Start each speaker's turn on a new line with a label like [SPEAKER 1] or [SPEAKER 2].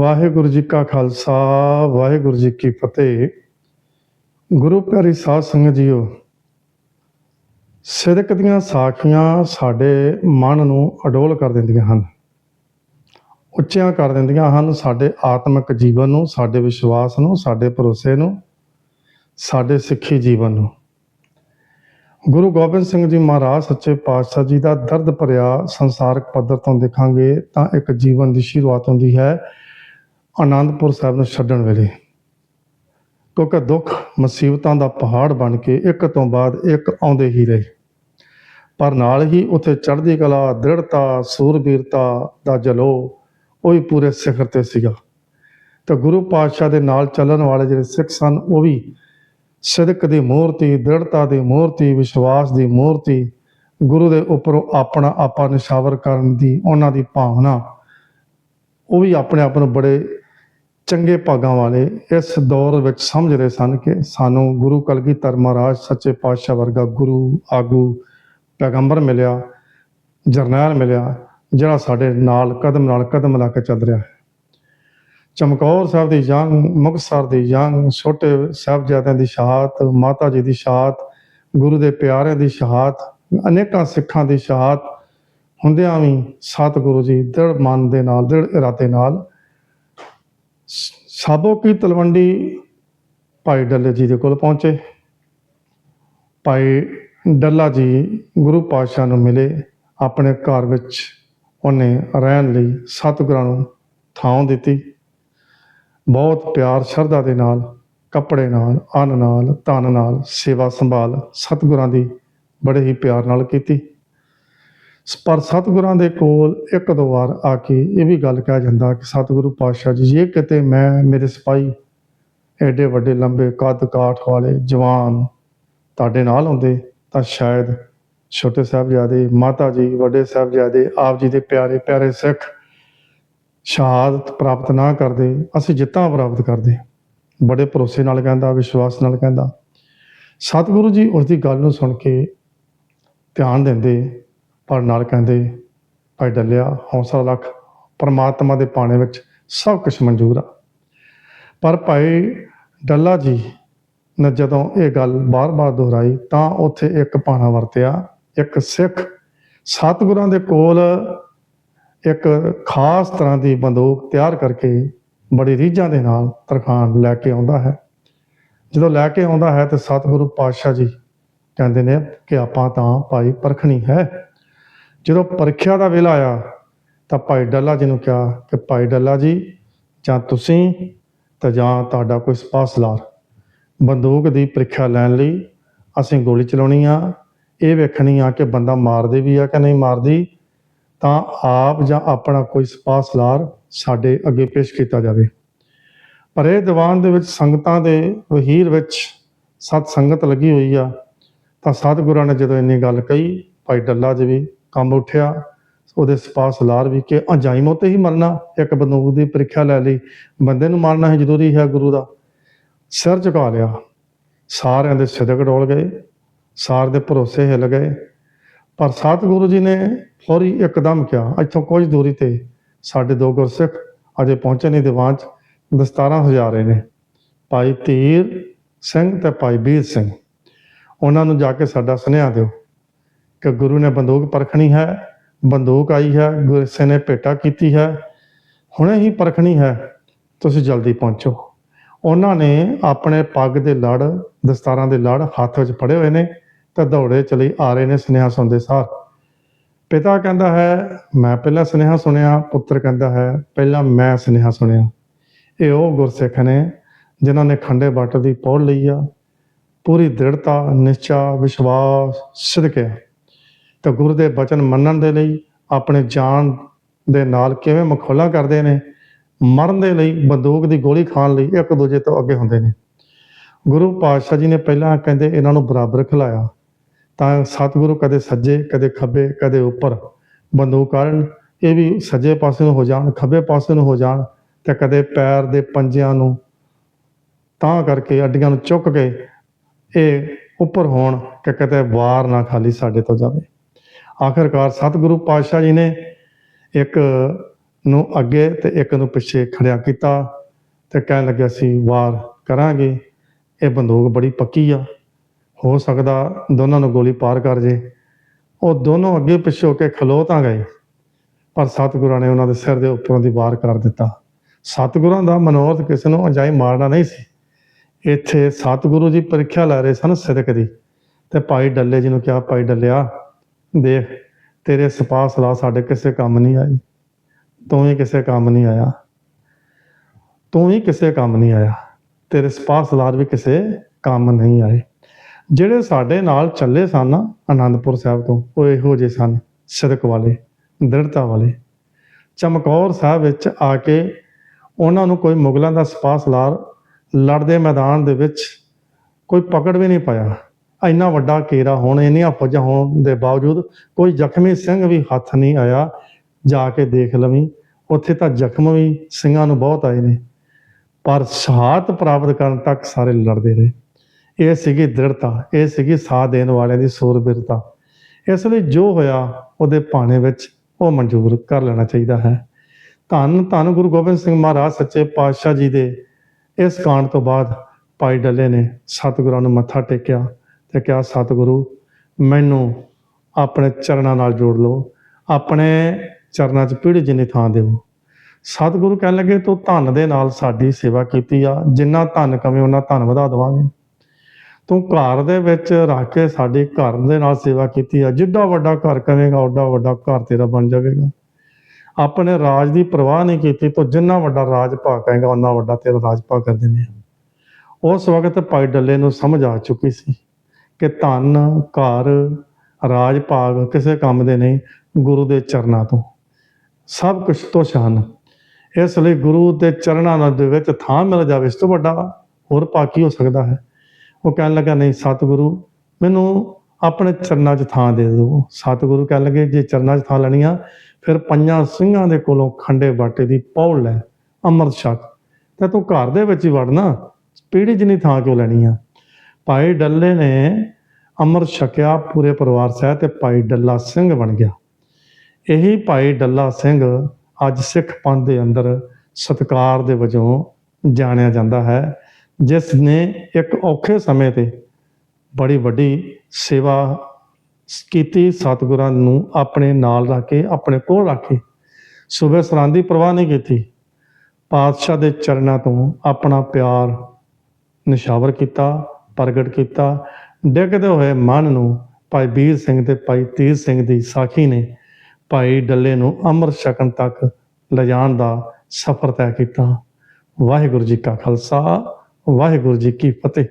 [SPEAKER 1] ਵਾਹਿਗੁਰੂ ਜੀ ਕਾ ਖਾਲਸਾ, ਵਾਹਿਗੁਰੂ ਜੀ ਕੀ ਫਤਿਹ। ਗੁਰੂ ਪਿਆਰੀ ਸਾਧ ਸੰਗਤ ਜੀਓ, ਸਿਦਕ ਦੀਆਂ ਸਾਖੀਆਂ ਸਾਡੇ ਮਨ ਨੂੰ ਅਡੋਲ ਕਰ ਦਿੰਦੀਆਂ ਹਨ। ਉੱਚੀਆਂ ਕਰ ਦਿੰਦੀਆਂ ਹਨ ਸਾਡੇ ਆਤਮਿਕ ਜੀਵਨ ਨੂੰ, ਸਾਡੇ ਵਿਸ਼ਵਾਸ ਨੂੰ, ਸਾਡੇ ਭਰੋਸੇ ਨੂੰ, ਸਾਡੇ ਸਿੱਖੀ ਜੀਵਨ ਨੂੰ। ਗੁਰੂ ਗੋਬਿੰਦ ਸਿੰਘ ਜੀ ਮਹਾਰਾਜ, ਸੱਚੇ ਪਾਤਸ਼ਾਹ ਜੀ ਦਾ ਦਰਦ ਭਰਿਆ ਸੰਸਾਰਕ ਪੱਧਰ ਤੋਂ ਦੇਖਾਂਗੇ ਤਾਂ ਇੱਕ ਜੀਵਨ ਦੀ ਸ਼ੁਰੂਆਤ ਹੁੰਦੀ ਹੈ ਆਨੰਦਪੁਰ ਸਾਹਿਬ ਨੂੰ ਛੱਡਣ ਵੇਲੇ। ਕਿਉਂਕਿ ਦੁੱਖ ਮੁਸੀਬਤਾਂ ਦਾ ਪਹਾੜ ਬਣ ਕੇ ਇੱਕ ਤੋਂ ਬਾਅਦ ਇੱਕ ਆਉਂਦੇ ਹੀ ਰਹੇ। ਪਰ ਨਾਲ ਹੀ ਉੱਥੇ ਚੜ੍ਹਦੀ ਕਲਾ, ਦ੍ਰਿੜਤਾ, ਸੂਰਬੀਰਤਾ ਦਾ ਜਲੋ ਉਹ ਵੀ ਪੂਰੇ ਸਿਖਰ ਤੇ ਸੀਗਾ। ਤਾਂ ਗੁਰੂ ਪਾਤਸ਼ਾਹ ਦੇ ਨਾਲ ਚੱਲਣ ਵਾਲੇ ਜਿਹੜੇ ਸਿੱਖ ਸਨ, ਉਹ ਵੀ ਸਿਦਕ ਦੀ ਮੂਰਤੀ, ਦ੍ਰਿੜਤਾ ਦੀ ਮੂਰਤੀ, ਵਿਸ਼ਵਾਸ ਦੀ ਮੂਰਤੀ, ਗੁਰੂ ਦੇ ਉੱਪਰੋਂ ਆਪਣਾ ਆਪਾ ਨਿਸ਼ਾਵਰ ਕਰਨ ਦੀ ਉਹਨਾਂ ਦੀ ਭਾਵਨਾ, ਉਹ ਵੀ ਆਪਣੇ ਆਪ ਨੂੰ ਬੜੇ ਚੰਗੇ ਭਾਗਾਂ ਵਾਲੇ ਇਸ ਦੌਰ ਵਿੱਚ ਸਮਝ ਰਹੇ ਸਨ ਕਿ ਸਾਨੂੰ ਗੁਰੂ ਕਲਗੀਧਰ ਮਹਾਰਾਜ ਸੱਚੇ ਪਾਤਸ਼ਾਹ ਵਰਗਾ ਗੁਰੂ, ਆਗੂ, ਪੈਗੰਬਰ ਮਿਲਿਆ, ਜਰਨੈਲ ਮਿਲਿਆ, ਜਿਹੜਾ ਸਾਡੇ ਨਾਲ ਕਦਮ ਨਾਲ ਕਦਮ ਲਾ ਕੇ ਚੱਲ ਰਿਹਾ ਹੈ। ਚਮਕੌਰ ਸਾਹਿਬ ਦੀ ਜੰਗ, ਮੁਕਤਸਰ ਦੀ ਜੰਗ, ਛੋਟੇ ਸਾਹਿਬਜ਼ਾਦਿਆਂ ਦੀ ਸ਼ਹਾਦਤ, ਮਾਤਾ ਜੀ ਦੀ ਸ਼ਹਾਦਤ, ਗੁਰੂ ਦੇ ਪਿਆਰਿਆਂ ਦੀ ਸ਼ਹਾਦਤ, ਅਨੇਕਾਂ ਸਿੱਖਾਂ ਦੀ ਸ਼ਹਾਦਤ, ਹੁੰਦਿਆਂ ਵੀ ਸਤਿਗੁਰੂ ਜੀ ਦ੍ਰਿੜ ਮਨ ਦੇ ਨਾਲ ਦ੍ਰਿੜ ਇਰਾਦੇ ਨਾਲ ਸਾਬੋ ਕੀ ਤਲਵੰਡੀ ਭਾਈ ਡੱਲੇ ਜੀ ਦੇ ਕੋਲ ਪਹੁੰਚੇ। ਭਾਈ ਡੱਲਾ ਜੀ ਗੁਰੂ ਪਾਤਸ਼ਾਹ ਨੂੰ ਮਿਲੇ। ਆਪਣੇ ਘਰ ਵਿੱਚ ਉਹਨੇ ਰਹਿਣ ਲਈ ਸਤਿਗੁਰਾਂ ਨੂੰ ਥਾਂ ਦਿੱਤੀ। ਬਹੁਤ ਪਿਆਰ, ਸ਼ਰਧਾ ਦੇ ਨਾਲ, ਕੱਪੜੇ ਨਾਲ, ਅੰਨ ਨਾਲ, ਧਨ ਨਾਲ ਸੇਵਾ ਸੰਭਾਲ ਸਤਿਗੁਰਾਂ ਦੀ ਬੜੇ ਹੀ ਪਿਆਰ ਨਾਲ ਕੀਤੀ। ਪਰ ਸਤਿਗੁਰਾਂ ਦੇ ਕੋਲ ਇੱਕ ਦੋ ਵਾਰ ਆ ਕੇ ਇਹ ਵੀ ਗੱਲ ਕਿਹਾ ਜਾਂਦਾ ਕਿ ਸਤਿਗੁਰੂ ਪਾਤਸ਼ਾਹ ਜੀ, ਜੇ ਕਿਤੇ ਮੈਂ ਮੇਰੇ ਸਿਪਾਹੀ ਐਡੇ ਵੱਡੇ ਲੰਬੇ ਕੱਦ ਕਾਠ ਵਾਲੇ ਜਵਾਨ ਤੁਹਾਡੇ ਨਾਲ ਹੁੰਦੇ, ਤਾਂ ਸ਼ਾਇਦ ਛੋਟੇ ਸਾਹਿਬਜ਼ਾਦੇ, ਮਾਤਾ ਜੀ, ਵੱਡੇ ਸਾਹਿਬਜ਼ਾਦੇ, ਆਪ ਜੀ ਦੇ ਪਿਆਰੇ ਪਿਆਰੇ ਸਿੱਖ ਸ਼ਹਾਦਤ ਪ੍ਰਾਪਤ ਨਾ ਕਰਦੇ, ਅਸੀਂ ਜਿੱਤਾਂ ਪ੍ਰਾਪਤ ਕਰਦੇ। ਬੜੇ ਭਰੋਸੇ ਨਾਲ ਕਹਿੰਦਾ, ਵਿਸ਼ਵਾਸ ਨਾਲ ਕਹਿੰਦਾ। ਸਤਿਗੁਰੂ ਜੀ ਉਸ ਦੀ ਗੱਲ ਨੂੰ ਸੁਣ ਕੇ ਧਿਆਨ ਦਿੰਦੇ ਪਰ ਨਾਲ ਕਹਿੰਦੇ, ਭਾਈ ਡੱਲਿਆ, ਹੌਸਲਾ ਲੱਖ ਪਰਮਾਤਮਾ ਦੇ ਪਾਣੇ ਵਿੱਚ ਸਭ ਕੁਝ ਮਨਜ਼ੂਰ ਆ। ਪਰ ਭਾਈ ਡੱਲਾ ਜੀ ਨੇ ਜਦੋਂ ਇਹ ਗੱਲ ਬਾਰ-ਬਾਰ ਦੁਹਰਾਈ, ਤਾਂ ਉੱਥੇ ਇੱਕ ਪਾਣਾ ਵਰਤਿਆ, ਇੱਕ ਸਿੱਖ ਸਤਿਗੁਰਾਂ ਦੇ ਕੋਲ ਇੱਕ ਖਾਸ ਤਰ੍ਹਾਂ ਦੀ ਬੰਦੂਕ ਤਿਆਰ ਕਰਕੇ ਬੜੀ ਰੀਝਾਂ ਦੇ ਨਾਲ ਤਰਖਾਨ ਲੈ ਕੇ ਆਉਂਦਾ ਹੈ। ਜਦੋਂ ਲੈ ਕੇ ਆਉਂਦਾ ਹੈ ਤੇ ਸਤਿਗੁਰੂ ਪਾਤਸ਼ਾਹ ਜੀ ਕਹਿੰਦੇ ਨੇ ਕਿ ਆਪਾਂ ਤਾਂ ਭਾਈ ਪਰਖਣੀ ਹੈ। ਜਦੋਂ ਪਰੀਖਿਆ ਦਾ ਵੇਲਾ ਆਇਆ, ਤਾਂ ਭਾਈ ਡੱਲਾ ਜੀ ਨੂੰ ਕਿਹਾ ਕਿ ਭਾਈ ਡੱਲਾ ਜੀ, ਜਾਂ ਤੁਸੀਂ ਤਾਂ ਜਾਂ ਤੁਹਾਡਾ ਕੋਈ ਸਪਾਸਲਾਰ। ਬੰਦੂਕ ਦੀ ਪ੍ਰੀਖਿਆ ਲੈਣ ਲਈ ਅਸੀਂ ਗੋਲੀ ਚਲਾਉਣੀ ਆ, ਇਹ ਵੇਖਣੀ ਆ ਕਿ ਬੰਦਾ ਮਾਰਦੇ ਵੀ ਆ ਕਿ ਨਹੀਂ ਮਾਰਦੀ, ਤਾਂ ਆਪ ਜਾਂ ਆਪਣਾ ਕੋਈ ਸਪਾਸਲਾਰ ਸਾਡੇ ਅੱਗੇ ਪੇਸ਼ ਕੀਤਾ ਜਾਵੇ। ਪਰ ਇਹ ਦੀਵਾਨ ਦੇ ਵਿੱਚ ਸੰਗਤਾਂ ਦੇ ਵਹੀਰ ਵਿੱਚ ਸਤ ਸੰਗਤ ਲੱਗੀ ਹੋਈ ਆ, ਤਾਂ ਸਤਿਗੁਰਾਂ ਨੇ ਜਦੋਂ ਇੰਨੀ ਗੱਲ ਕਹੀ, ਭਾਈ ਡੱਲਾ ਜੀ ਵੀ ਕੰਮ ਉੱਠਿਆ, ਉਹਦੇ ਸਪਾਸ ਸਪਾਸਲਾਰ ਵੀ ਕਿ ਅਜਾਈ ਮੋਤੇ ਹੀ ਮਰਨਾ, ਇੱਕ ਬੰਦੂਕ ਦੀ ਪ੍ਰੀਖਿਆ ਲੈ ਲਈ, ਬੰਦੇ ਨੂੰ ਮਾਰਨਾ ਹੀ ਜ਼ਰੂਰੀ ਹੈ ਗੁਰੂ ਦਾ। ਸਿਰ ਝੁਕਾ ਲਿਆ। ਸਾਰਿਆਂ ਦੇ ਸਿਦਕ ਡੋਲ ਗਏ, ਸਾਰ ਦੇ ਭਰੋਸੇ ਹਿੱਲ ਗਏ। ਪਰ ਸਤਿਗੁਰੂ ਜੀ ਨੇ ਫੌਰੀ ਇੱਕਦਮ ਕਿਹਾ, ਇੱਥੋਂ ਕੁਝ ਦੂਰੀ ਤੇ ਸਾਡੇ ਦੋ ਗੁਰਸਿੱਖ ਅਜੇ ਪਹੁੰਚੇ ਨਹੀਂ, ਦੀਵਾਨ 'ਚ ਦਸਤਾਰਾਂ ਹਜ਼ਾਰ ਰਹੇ ਨੇ ਭਾਈ ਧੀਰ ਸਿੰਘ ਤੇ ਭਾਈ ਵੀਰ ਸਿੰਘ, ਉਹਨਾਂ ਨੂੰ ਜਾ ਕੇ ਸਾਡਾ ਸੁਨੇਹਾ ਦਿਓ। ਕਿ ਗੁਰੂ ਨੇ ਬੰਦੂਕ ਪਰਖਣੀ ਹੈ, ਬੰਦੂਕ ਆਈ ਹੈ ਗੁਰਸੇ ਨੇ ਭੇਟਾ ਕੀਤੀ ਹੈ, ਹੁਣੇ ਹੀ ਪਰਖਣੀ ਹੈ, ਤੁਸੀਂ ਜਲਦੀ ਪਹੁੰਚੋ। ਉਹਨਾਂ ਨੇ ਆਪਣੇ ਪੱਗ ਦੇ ਲੜ, ਦਸਤਾਰਾਂ ਦੇ ਲੜ ਹੱਥ ਵਿੱਚ ਫੜੇ ਹੋਏ ਨੇ ਤੇ ਦੌੜੇ ਚਲੇ ਆ ਰਹੇ ਨੇ ਸੁਨੇਹਾ ਸੁਣਦੇ ਸਾਰ। ਪਿਤਾ ਕਹਿੰਦਾ ਹੈ, ਮੈਂ ਪਹਿਲਾਂ ਸੁਨੇਹਾ ਸੁਣਿਆ, ਪੁੱਤਰ ਕਹਿੰਦਾ ਹੈ, ਪਹਿਲਾਂ ਮੈਂ ਸੁਨੇਹਾ ਸੁਣਿਆ। ਇਹ ਉਹ ਗੁਰਸਿੱਖ ਨੇ ਜਿਨ੍ਹਾਂ ਨੇ ਖੰਡੇ ਬਾਟ ਦੀ ਪੌੜ ਲਈ ਆ, ਪੂਰੀ ਦ੍ਰਿੜਤਾ, ਨਿਸ਼ਚਾ, ਵਿਸ਼ਵਾਸ ਸਿਦਕਿਆ ਤੇ ਗੁਰੂ ਦੇ ਬਚਨ ਮੰਨਣ ਦੇ ਲਈ ਆਪਣੇ ਜਾਨ ਦੇ ਨਾਲ ਕਿਵੇਂ ਮਖੌਲਾ ਕਰਦੇ ਨੇ, ਮਰਨ ਦੇ ਲਈ ਬੰਦੂਕ ਦੀ ਗੋਲੀ ਖਾਣ ਲਈ ਇੱਕ ਦੂਜੇ ਤੋਂ ਅੱਗੇ ਹੁੰਦੇ ਨੇ। ਗੁਰੂ ਪਾਤਸ਼ਾਹ ਜੀ ਨੇ ਪਹਿਲਾਂ ਕਹਿੰਦੇ ਇਹਨਾਂ ਨੂੰ ਬਰਾਬਰ ਖਿਲਾਇਆ, ਤਾਂ ਸਤਿਗੁਰੂ ਕਦੇ ਸੱਜੇ, ਕਦੇ ਖੱਬੇ, ਕਦੇ ਉੱਪਰ ਬੰਦੂਕ ਕਾਰਨ ਇਹ ਵੀ ਸੱਜੇ ਪਾਸੇ ਨੂੰ ਹੋ ਜਾਣ, ਖੱਬੇ ਪਾਸੇ ਨੂੰ ਹੋ ਜਾਣ ਤੇ ਕਦੇ ਪੈਰ ਦੇ ਪੰਜਿਆਂ ਨੂੰ ਤਾਂ ਕਰਕੇ ਅੱਡੀਆਂ ਨੂੰ ਚੁੱਕ ਕੇ ਇਹ ਉੱਪਰ ਹੋਣ ਕਿ ਕਿਤੇ ਵਾਰ ਨਾ ਖਾਲੀ ਸਾਡੇ ਤੋਂ ਜਾਵੇ। ਆਖਰਕਾਰ ਸਤਿਗੁਰੂ ਪਾਤਸ਼ਾਹ ਜੀ ਨੇ ਇੱਕ ਨੂੰ ਅੱਗੇ ਤੇ ਇੱਕ ਨੂੰ ਪਿੱਛੇ ਖੜਿਆ ਕੀਤਾ ਤੇ ਕਹਿਣ ਲੱਗਿਆ ਸੀ ਵਾਰ ਕਰਾਂਗੇ। ਇਹ ਬੰਦੂਕ ਬੜੀ ਪੱਕੀ ਆ। ਹੋ ਸਕਦਾ ਦੋਨਾਂ ਨੂੰ ਗੋਲੀ ਪਾਰ ਕਰ ਜੇ। ਉਹ ਦੋਨੋਂ ਅੱਗੇ ਪਿੱਛੇ ਹੋ ਕੇ ਖਲੋ ਤਾਂ ਗਏ, ਪਰ ਸਤਿਗੁਰਾਂ ਨੇ ਉਹਨਾਂ ਦੇ ਸਿਰ ਦੇ ਉੱਪਰੋਂ ਦੀ ਵਾਰ ਕਰ ਦਿੱਤਾ। ਸਤਿਗੁਰਾਂ ਦਾ ਮਨੋਰਥ ਕਿਸੇ ਨੂੰ ਅਜਾਈ ਮਾਰਨਾ ਨਹੀਂ ਸੀ। ਇੱਥੇ ਸਤਿਗੁਰੂ ਜੀ ਪ੍ਰੀਖਿਆ ਲੈ ਰਹੇ ਸਨ ਸਿਦਕ ਦੀ ਤੇ ਭਾਈ ਡੱਲੇ ਜੀ ਨੂੰ ਕਿਹਾ, ਭਾਈ ਡੱਲਿਆ ਦੇਖ, ਤੇਰੇ ਸਪਾ ਸਲਾਹ ਸਾਡੇ ਕਿਸੇ ਕੰਮ ਨਹੀਂ ਆਈ। ਤੂੰ ਹੀ ਕਿਸੇ ਕੰਮ ਨਹੀਂ ਆਇਆ। ਤੂੰ ਹੀ ਕਿਸੇ ਕੰਮ ਨਹੀਂ ਆਇਆ। ਤੇਰੇ ਸਪਾਹ ਸਲਾਹ ਵੀ ਕਿਸੇ ਕੰਮ ਨਹੀਂ ਆਏ। ਜਿਹੜੇ ਸਾਡੇ ਨਾਲ ਚੱਲੇ ਸਨ ਆਨੰਦਪੁਰ ਸਾਹਿਬ ਤੋਂ, ਉਹ ਇਹੋ ਜਿਹੇ ਸਨ, ਸਿਦਕ ਵਾਲੇ, ਦ੍ਰਿੜਤਾ ਵਾਲੇ। ਚਮਕੌਰ ਸਾਹਿਬ ਵਿੱਚ ਆ ਕੇ ਉਹਨਾਂ ਨੂੰ ਕੋਈ ਮੁਗਲਾਂ ਦਾ ਸਪਾਹ ਸਲਾਰ ਲੜਦੇ ਮੈਦਾਨ ਦੇ ਵਿੱਚ ਕੋਈ ਪਕੜ ਵੀ ਨਹੀਂ ਪਾਇਆ। ਇੰਨਾ ਵੱਡਾ ਘੇਰਾ ਹੋਣ ਇੰਨੀਆਂ ਫੌਜਾਂ ਹੋਣ ਦੇ ਬਾਵਜੂਦ ਕੋਈ ਜ਼ਖਮੀ ਸਿੰਘ ਵੀ ਹੱਥ ਨਹੀਂ ਆਇਆ, ਜਾ ਕੇ ਦੇਖ ਲਵੀਂ। ਉੱਥੇ ਤਾਂ ਜ਼ਖਮ ਵੀ ਸਿੰਘਾਂ ਨੂੰ ਬਹੁਤ ਆਏ ਨੇ। ਪਰ ਸ਼ਹਾਦਤ ਪ੍ਰਾਪਤ ਕਰਨ ਤੱਕ ਸਾਰੇ ਲੜਦੇ ਰਹੇ। ਇਹ ਸੀਗੀ ਦ੍ਰਿੜਤਾ, ਇਹ ਸੀਗੀ ਸਾਥ ਦੇਣ ਵਾਲਿਆਂ ਦੀ ਸੂਰਬੀਰਤਾ। ਇਸ ਲਈ ਜੋ ਹੋਇਆ, ਉਹਦੇ ਭਾਣੇ ਵਿੱਚ ਉਹ ਮਨਜ਼ੂਰ ਕਰ ਲੈਣਾ ਚਾਹੀਦਾ ਹੈ। ਧੰਨ ਧੰਨ ਗੁਰੂ ਗੋਬਿੰਦ ਸਿੰਘ ਮਹਾਰਾਜ, ਸੱਚੇ ਪਾਤਸ਼ਾਹ ਜੀ ਦੇ ਇਸ ਕਾਂਡ ਤੋਂ ਬਾਅਦ ਭਾਈ ਡੱਲੇ ਨੇ ਸਤਿਗੁਰਾਂ ਨੂੰ ਮੱਥਾ ਟੇਕਿਆ। ਤੇ ਕਿਹਾ, ਸਤਿਗੁਰੂ, ਮੈਨੂੰ ਆਪਣੇ ਚਰਨਾਂ ਨਾਲ ਜੋੜ ਲਓ ਆਪਣੇ ਚਰਨਾਂ 'ਚ ਪੀੜੀ ਜਿੰਨੀ ਥਾਂ ਦੇਵੋ। ਸਤਿਗੁਰੂ ਕਹਿਣ ਲੱਗੇ, ਤੂੰ ਧਨ ਦੇ ਨਾਲ ਸਾਡੀ ਸੇਵਾ ਕੀਤੀ ਆ। ਜਿੰਨਾ ਧਨ ਕਵੇਂ ਉਹਨਾਂ ਧਨ ਵਧਾ ਦੇਵਾਂਗੇ। ਤੂੰ ਘਰ ਦੇ ਵਿੱਚ ਰੱਖ ਕੇ ਸਾਡੀ ਘਰ ਦੇ ਨਾਲ ਸੇਵਾ ਕੀਤੀ ਆ। ਜਿੱਡਾ ਵੱਡਾ ਘਰ ਕਵੇਂਗਾ, ਓਡਾ ਵੱਡਾ ਘਰ ਤੇਰਾ ਬਣ ਜਾਵੇਗਾ। ਆਪਣੇ ਰਾਜ ਦੀ ਪਰਵਾਹ ਨਹੀਂ ਕੀਤੀ, ਤੂੰ ਜਿੰਨਾ ਵੱਡਾ ਰਾਜ ਭਾ ਕਹੇਗਾ ਉਹਨਾਂ ਵੱਡਾ ਤੇਰਾ ਰਾਜ ਭਾ ਕਰ ਦਿੰਦੇ ਆ। ਉਸ ਵਕਤ ਭਾਈ ਡੱਲੇ ਨੂੰ ਸਮਝ ਆ ਚੁੱਕੀ ਸੀ। ਕਿ ਧਨ ਘਰ ਰਾਜ ਭਾਗ ਕਿਸੇ ਕੰਮ ਦੇ ਨਹੀਂ, ਗੁਰੂ ਦੇ ਚਰਨਾਂ ਤੋਂ। ਸਭ ਕੁਝ ਤੋਂ ਸ਼ਾਨ। ਇਸ ਲਈ ਗੁਰੂ ਦੇ ਚਰਨਾਂ ਨਾਲ ਦੇ ਵਿੱਚ ਥਾਂ ਮਿਲ ਜਾਵੇ, ਇਸ ਤੋਂ ਵੱਡਾ ਹੋਰ ਪਾਕੀ ਹੋ ਸਕਦਾ ਹੈ। ਉਹ ਕਹਿਣ ਲੱਗਾ, ਨਹੀਂ, ਸਤਿਗੁਰੂ, ਮੈਨੂੰ ਆਪਣੇ ਚਰਨਾਂ 'ਚ ਥਾਂ ਦੇ ਦਿਓ। ਸਤਿਗੁਰੂ ਕਹਿਣ ਲੱਗੇ, ਜੇ ਚਰਨਾਂ 'ਚ ਥਾਂ ਲੈਣੀ ਆ, ਫਿਰ ਪੰਜਾਂ ਸਿੰਘਾਂ ਦੇ ਕੋਲੋਂ ਖੰਡੇ ਬਾਟੇ ਦੀ ਪੌੜ ਲੈ, ਅੰਮ੍ਰਿਤ ਛਕ। ਤੇ ਤੂੰ ਘਰ ਦੇ ਵਿੱਚ ਹੀ ਵੜਨਾ, ਪੀੜੀ ਜਿੰਨੀ ਥਾਂ ਕਿਉਂ ਲੈਣੀ ਆ? ਭਾਈ ਡੱਲੇ ਨੇ ਅੰਮ੍ਰਿਤ ਛਕਿਆ ਪੂਰੇ ਪਰਿਵਾਰ ਸਹਿਤ ਤੇ ਭਾਈ ਡੱਲਾ ਸਿੰਘ ਬਣ ਗਿਆ। ਇਹੀ ਭਾਈ ਡੱਲਾ ਸਿੰਘ ਅੱਜ ਸਿੱਖ ਪੰਥ ਦੇ ਅੰਦਰ ਸਤਕਾਰ ਦੇ ਵਜੋਂ ਜਾਣਿਆ ਜਾਂਦਾ ਹੈ, ਜਿਸ ਨੇ ਇੱਕ ਔਖੇ ਸਮੇਂ ਤੇ ਬੜੀ ਵੱਡੀ ਸੇਵਾ ਕੀਤੀ, ਸਤਿਗੁਰਾਂ ਨੂੰ ਆਪਣੇ ਨਾਲ ਰੱਖ ਕੇ, ਆਪਣੇ ਕੋਲ ਰੱਖ ਕੇ। ਸੂਬੇ ਸਰਾਂ ਦੀ ਪਰਵਾਹ ਨਹੀਂ ਕੀਤੀ। ਪਾਤਸ਼ਾਹ ਦੇ ਚਰਨਾਂ ਤੋਂ ਆਪਣਾ ਪਿਆਰ ਨਿਸ਼ਾਵਰ ਕੀਤਾ। ਪ੍ਰਗਟ ਕੀਤਾ। ਡਿੱਗਦੇ ਹੋਏ ਮਨ ਨੂੰ ਭਾਈ ਵੀਰ ਸਿੰਘ ਤੇ ਭਾਈ ਤੀਰ ਸਿੰਘ ਦੀ ਸਾਖੀ ਨੇ ਭਾਈ ਡੱਲੇ ਨੂੰ ਅੰਮ੍ਰਿਤ ਛਕਣ ਤੱਕ ਲਿਜਾਣ ਦਾ ਸਫ਼ਰ ਤੈਅ ਕੀਤਾ। ਵਾਹਿਗੁਰੂ ਜੀ ਕਾ ਖਾਲਸਾ, ਵਾਹਿਗੁਰੂ ਜੀ ਕੀ ਫਤਿਹ।